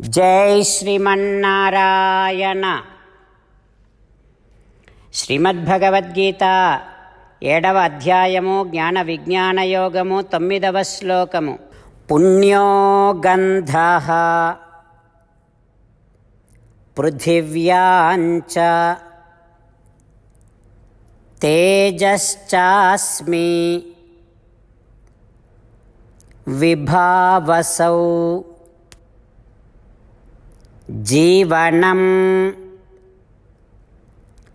జై శ్రీమన్నారాయణ. శ్రీమద్భగవద్గీత ఏడవ అధ్యాయము జ్ఞాన విజ్ఞాన యోగము తొమ్మిదవ శ్లోకము. పుణ్యోగంధ పృథివ్యాంచ తేజశ్చాస్మి విభావసౌ జీవనం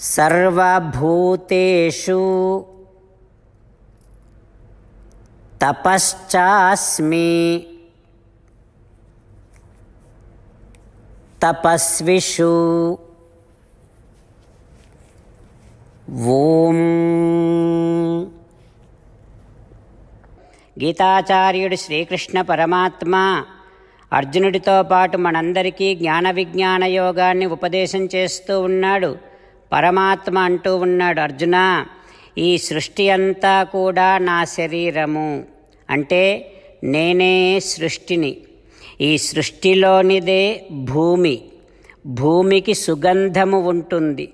సర్వభూతేషు తపశ్చాస్మి తపస్విషు ఓం. గీతాచార్యుడు శ్రీకృష్ణ పరమాత్మ అర్జునుడితో పాటు మనందరికీ జ్ఞాన విజ్ఞాన యోగాన్ని ఉపదేశం చేస్తూ ఉన్నాడు. పరమాత్మ అంటూ ఉన్నాడు అర్జున ఈ సృష్టి అంతా కూడా నా శరీరము. అంటే నేనే సృష్టిని. ఈ సృష్టిలోనిదే భూమి. భూమికి సుగంధము ఉంటుంది.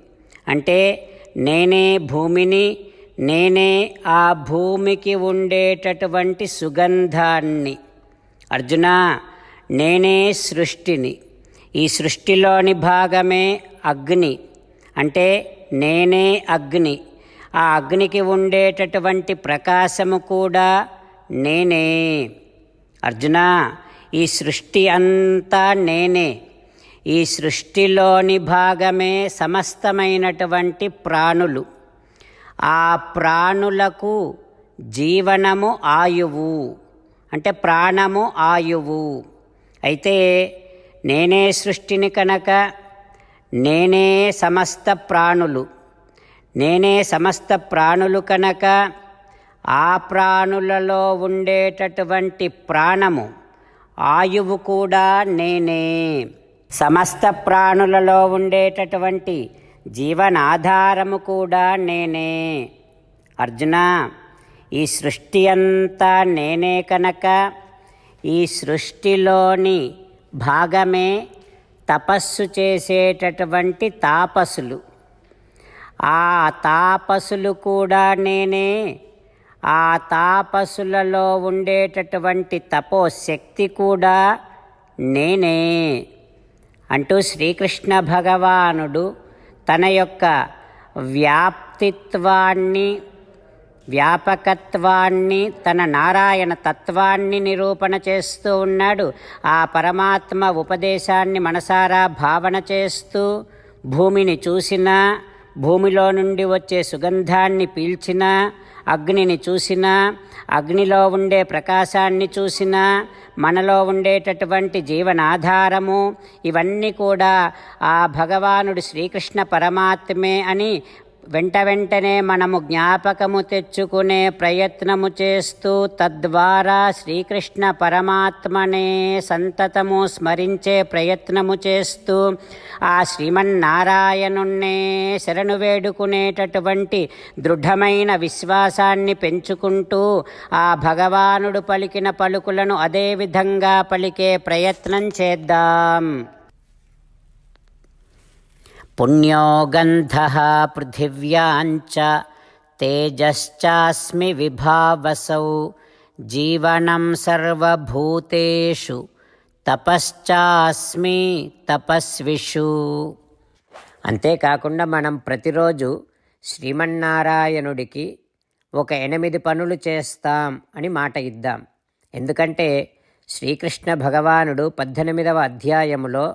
అంటే నేనే భూమిని నేనే ఆ భూమికి ఉండేటటువంటి సుగంధాన్ని. అర్జున నేనే సృష్టిని. ఈ సృష్టిలోని భాగమే అగ్ని. అంటే నేనే అగ్ని. ఆ అగ్నికి ఉండేటటువంటి ప్రకాశము కూడా నేనే. అర్జున ఈ సృష్టి అంతా నేనే. ఈ సృష్టిలోని భాగమే సమస్తమైనటువంటి ప్రాణులు. ఆ ప్రాణులకు జీవనము ఆయువు. అంటే ప్రాణము ఆయువు. అయితే నేనే సృష్టిని కనుక నేనే సమస్త ప్రాణులు నేనే సమస్త ప్రాణులు కనుక ఆ ప్రాణులలో ఉండేటటువంటి ప్రాణము ఆయువు కూడా నేనే. సమస్త ప్రాణులలో ఉండేటటువంటి జీవనాధారము కూడా నేనే. అర్జున ఈ సృష్టి అంతా నేనే కనుక ఈ సృష్టిలోని భాగమే తపస్సు చేసేటటువంటి తాపసులు. ఆ తాపసులు కూడా నేనే. ఆ తాపసులలో ఉండేటటువంటి తపోశక్తి కూడా నేనే అంటూ శ్రీకృష్ణ భగవానుడు తన యొక్క వ్యాప్తిత్వాన్ని వ్యాపకత్వాన్ని తన నారాయణ తత్వాన్ని నిరూపణ చేస్తూ ఉన్నాడు. ఆ పరమాత్మ ఉపదేశాన్ని మనసారా భావన చేస్తూ భూమిని చూసినా భూమిలో నుండి వచ్చే సుగంధాన్ని పీల్చిన అగ్నిని చూసినా అగ్నిలో ఉండే ప్రకాశాన్ని చూసినా మనలో ఉండేటటువంటి జీవనాధారము ఇవన్నీ కూడా ఆ భగవానుడు శ్రీకృష్ణ పరమాత్మే అని వెంట వెంటనే మనము జ్ఞాపకము తెచ్చుకునే ప్రయత్నము చేస్తూ తద్వారా శ్రీకృష్ణ పరమాత్మనే సంతతము స్మరించే ప్రయత్నము చేస్తూ ఆ శ్రీమన్నారాయణుణ్ణే శరణు వేడుకునేటటువంటి దృఢమైన విశ్వాసాన్ని పెంచుకుంటూ ఆ భగవానుడు పలికిన పలుకులను అదేవిధంగా పలికే ప్రయత్నం చేద్దాం. పుణ్యో గంధ పృథివ్యాంచ తేజశ్చాస్మి విభావసౌ జీవనం సర్వభూతేషు తపశ్చాస్మి తపస్విషు అంతేకాకుండా మనం ప్రతిరోజు శ్రీమన్నారాయణుడికి ఒక ఎనిమిది పనులు చేస్తాం అని మాట ఇద్దాం. ఎందుకంటే శ్రీకృష్ణ భగవానుడు పద్దెనిమిదవ అధ్యాయములో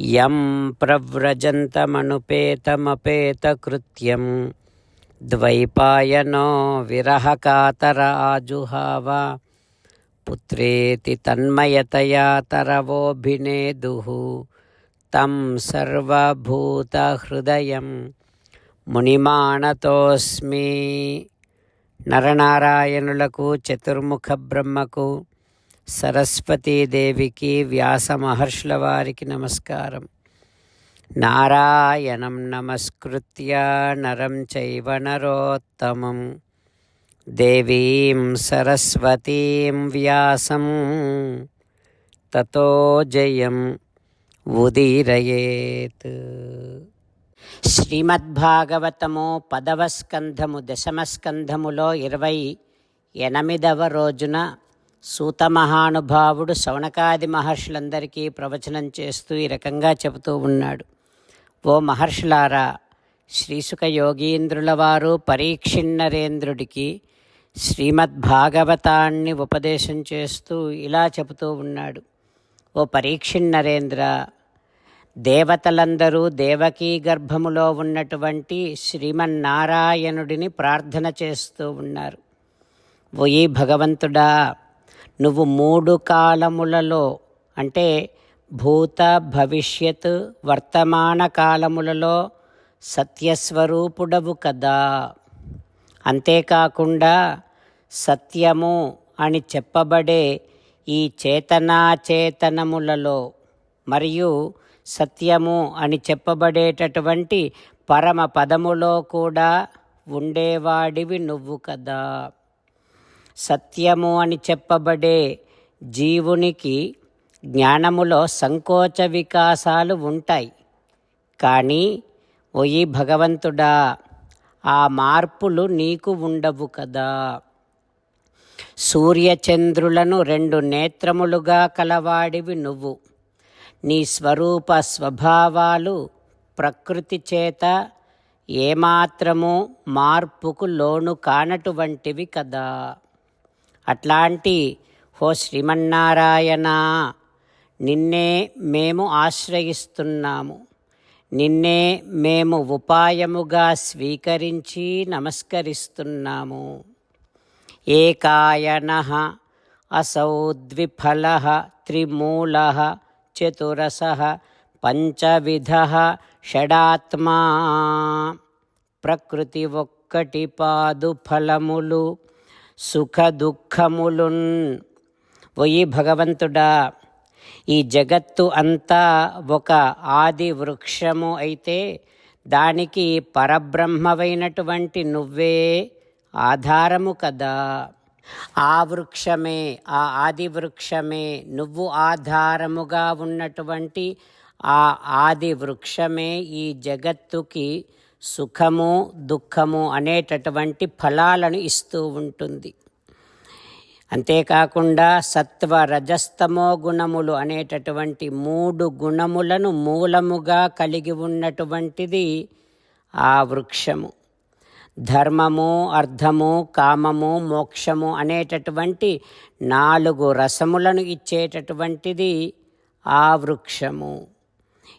యం ప్రవ్రజంతమనుపేతమపేతకృత్యం. ద్వైపాయనో విరహకాతర ఆజుహావ పుత్రేతి తన్మయతయా తరవోభినేదు. తం సర్వభూతహృదయం. మునిమాణతోస్మి నరనారాయణులకు చతుర్ముఖ బ్రహ్మకు సరస్వతీదేవికి వ్యాస మహర్షుల వారికి నమస్కారం. నారాయణం నమస్కృత్య నరం చైవ నరోత్తమం. దేవీం సరస్వతీం వ్యాసం. తతో జయం ఉదీరయేత్. శ్రీమద్భాగవతము పదవ స్కంధము దశమ స్కంధములో ఇరవై ఎనిమిదవ రోజున సూత మహానుభావుడు శౌనకాది మహర్షులందరికీ ప్రవచనం చేస్తూ ఈ రకంగా చెబుతూ ఉన్నాడు. ఓ మహర్షులారా శ్రీసుక యోగీంద్రుల వారు పరీక్షిన్నరేంద్రుడికి శ్రీమద్భాగవతాన్ని ఉపదేశం చేస్తూ ఇలా చెబుతూ ఉన్నాడు. ఓ పరీక్షిన్నరేంద్ర దేవతలందరూ దేవకీ గర్భములో ఉన్నటువంటి శ్రీమన్నారాయణుడిని ప్రార్థన చేస్తూ ఉన్నారు. ఓ ఈ భగవంతుడా నువ్వు మూడు కాలములలో అంటే భూత భవిష్యత్ వర్తమాన కాలములలో సత్యస్వరూపుడవు కదా. అంతేకాకుండా సత్యము అని చెప్పబడే ఈ చేతనాచేతనములలో మరియు సత్యము అని చెప్పబడేటటువంటి పరమ పదములో కూడా ఉండేవాడివి నువ్వు కదా. సత్యము అని చెప్పబడే జీవునికి జ్ఞానములో సంకోచ వికాసాలు ఉంటాయి. కానీ ఒయి భగవంతుడా ఆ మార్పులు నీకు ఉండవు కదా. సూర్యచంద్రులను రెండు నేత్రములుగా కలవాడివి నువ్వు. నీ స్వరూప స్వభావాలు ప్రకృతి చేత ఏమాత్రము మార్పుకు లోను కానటువంటివి కదా. అట్లాంటి హో శ్రీమన్నారాయణ నిన్నే మేము ఆశ్రయిస్తున్నాము. నిన్నే మేము ఉపాయముగా స్వీకరించి నమస్కరిస్తున్నాము. ఏకాయన అసౌ ద్విఫల త్రిమూల చతురస పంచవిధ షడాత్మా. ప్రకృతి ఒక్కటి పాదు ఫలములు సుఖ దుఃఖములున్ ఒయి భగవంతుడా ఈ జగత్తు అంతా ఒక ఆది వృక్షము అయితే దానికి పరబ్రహ్మవైనటువంటి నువ్వే ఆధారము కదా. ఆ వృక్షమే ఆ ఆది వృక్షమే నువ్వు ఆధారముగా ఉన్నటువంటి ఆ ఆది వృక్షమే ఈ జగత్తుకి సుఖము దుఃఖము అనేటటువంటి ఫలాలను ఇస్తూ ఉంటుంది. అంతేకాకుండా సత్వ రజస్తమో గుణములు అనేటటువంటి మూడు గుణములను మూలముగా కలిగి ఉన్నటువంటిది ఆ వృక్షము. ధర్మము అర్థము కామము మోక్షము అనేటటువంటి నాలుగు రసములను ఇచ్చేటటువంటిది ఆ వృక్షము.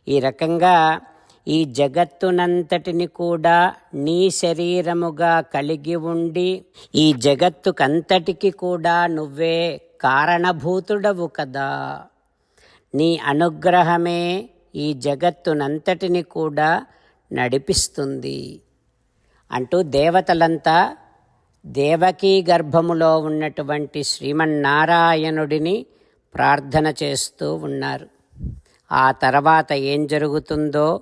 ఈ రకంగా ఈ జగత్తునంతటిని కూడా నీ శరీరముగా కలిగి ఉండి ఈ జగత్తుకంతటికి కూడా నువ్వే కారణభూతుడవు కదా. నీ అనుగ్రహమే ఈ జగత్తునంతటిని కూడా నడిపిస్తుంది. అంటూ దేవతలంతా దేవకీ గర్భములో ఉన్నటువంటి శ్రీమన్నారాయణుడిని ప్రార్థన చేస్తూ ఉన్నారు. ఆ తర్వాత ఏం జరుగుతుందో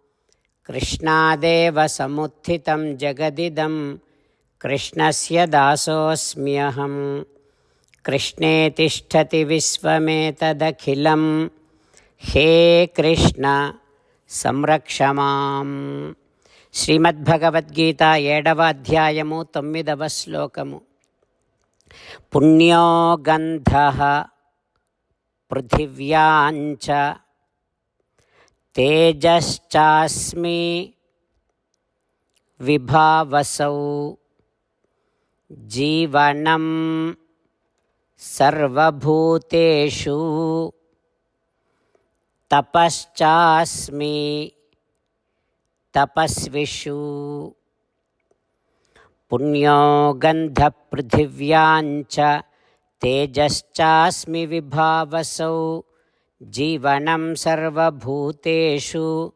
कृष्णादेव समुत्थितं जगदिदं कृष्णस्य दासोऽस्म्यहं कृष्णे तिष्ठति विश्वमेतदखिलं हे कृष्ण సంరక్ష మాం శ్రీమద్భగవద్గీత ఏడవ అధ్యాయము తొమ్మిదవ శ్లోకము పుణ్యో గంధ పృథివ్యాంచ తేజశ్చాస్మి విభావసౌ జీవనం సర్వభూతేషు తపశ్చాస్మి తపస్విషు పుణ్యో గంధపృథివ్యాంచ తేజశ్చాస్మి విభావసౌ జీవనం సర్వభూతేషు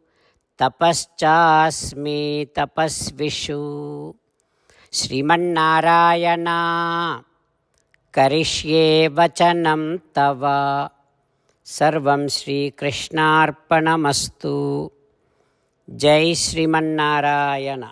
తపశ్చాస్మి తపస్విషు శ్రీమన్నారాయణ కరిష్యే వచనం తవ సర్వం శ్రీకృష్ణార్పణమస్తు జై శ్రీమన్నారాయణ